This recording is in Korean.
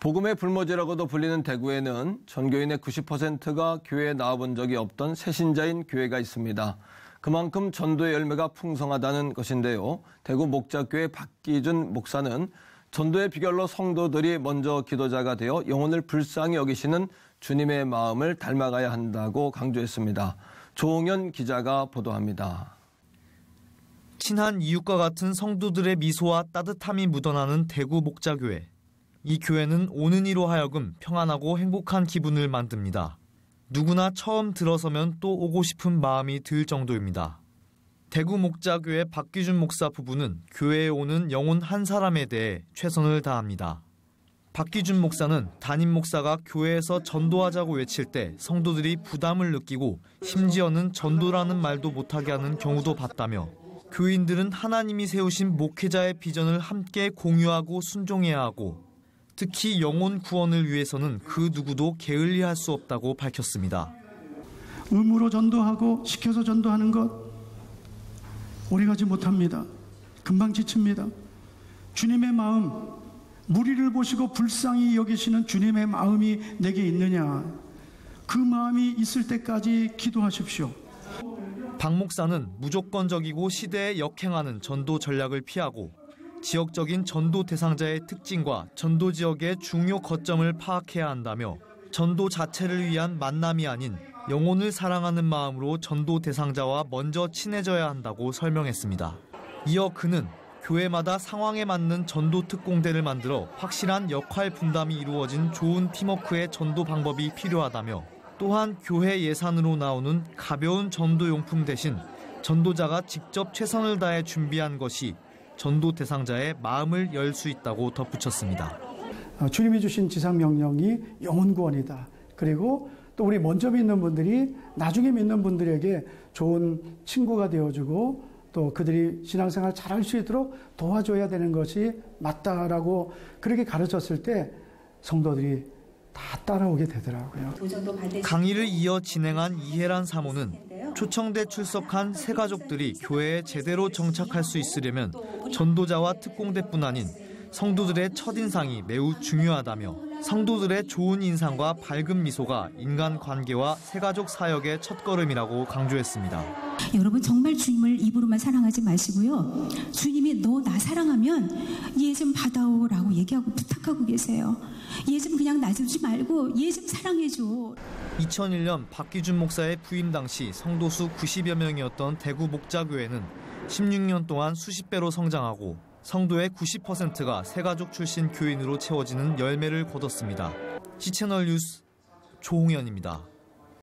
복음의 불모지라고도 불리는 대구에는 전교인의 90%가 교회에 나와본 적이 없던 새신자인 교회가 있습니다. 그만큼 전도의 열매가 풍성하다는 것인데요. 대구 목자교회 박기준 목사는 전도의 비결로 성도들이 먼저 기도자가 되어 영혼을 불쌍히 여기시는 주님의 마음을 닮아가야 한다고 강조했습니다. 조홍현 기자가 보도합니다. 친한 이웃과 같은 성도들의 미소와 따뜻함이 묻어나는 대구 목자교회. 이 교회는 오는 이로 하여금 평안하고 행복한 기분을 만듭니다. 누구나 처음 들어서면 또 오고 싶은 마음이 들 정도입니다. 대구 목자교회 박기준 목사 부부는 교회에 오는 영혼 한 사람에 대해 최선을 다합니다. 박기준 목사는 담임 목사가 교회에서 전도하자고 외칠 때 성도들이 부담을 느끼고 심지어는 전도라는 말도 못하게 하는 경우도 봤다며 교인들은 하나님이 세우신 목회자의 비전을 함께 공유하고 순종해야 하고 특히 영혼 구원을 위해서는 그 누구도 게을리할 수 없다고 밝혔습니다. 의무로 전도하고 시켜서 전도하는 것 오래 가지 못합니다. 금방 지칩니다. 주님의 마음, 무리를 보시고 불쌍히 여기시는 주님의 마음이 내게 있느냐. 그 마음이 있을 때까지 기도하십시오. 박 목사는 무조건적이고 시대에 역행하는 전도 전략을 피하고 지역적인 전도 대상자의 특징과 전도 지역의 중요 거점을 파악해야 한다며 전도 자체를 위한 만남이 아닌 영혼을 사랑하는 마음으로 전도 대상자와 먼저 친해져야 한다고 설명했습니다. 이어 그는 교회마다 상황에 맞는 전도 특공대를 만들어 확실한 역할 분담이 이루어진 좋은 팀워크의 전도 방법이 필요하다며 또한 교회 예산으로 나오는 가벼운 전도 용품 대신 전도자가 직접 최선을 다해 준비한 것이 전도 대상자의 마음을 열 수 있다고 덧붙였습니다. 어, 주님이 주신 지상 명령이 영혼 구원이다. 그리고 또 우리 먼저 믿는 분들이 나중에 믿는 분들에게 좋은 친구가 되어주고 또 그들이 신앙생활 잘할 수 있도록 도와줘야 되는 것이 맞다라고 그렇게 가르쳤을 때 성도들이 다 따라오게 되더라고요. 강의를 이어 진행한 이해란 사모는 초청돼 출석한 세 가족들이 교회에 제대로 정착할 수 있으려면 전도자와 특공대뿐 아닌 성도들의 첫인상이 매우 중요하다며 성도들의 좋은 인상과 밝은 미소가 인간 관계와 세가족 사역의 첫걸음이라고 강조했습니다. 여러분 정말 주님을 입으로만 사랑하지 마시고요. 주님이 너 나 사랑하면 얘 좀 받아오라고 얘기하고 부탁하고 계세요. 얘 좀 그냥 놔주지 말고 얘 좀 사랑해줘. 2001년 박기준 목사의 부임 당시 성도수 90여 명이었던 대구 목자교회는 16년 동안 수십 배로 성장하고 성도의 90%가 새가족 출신 교인으로 채워지는 열매를 거뒀습니다. 시채널 뉴스 조홍현입니다.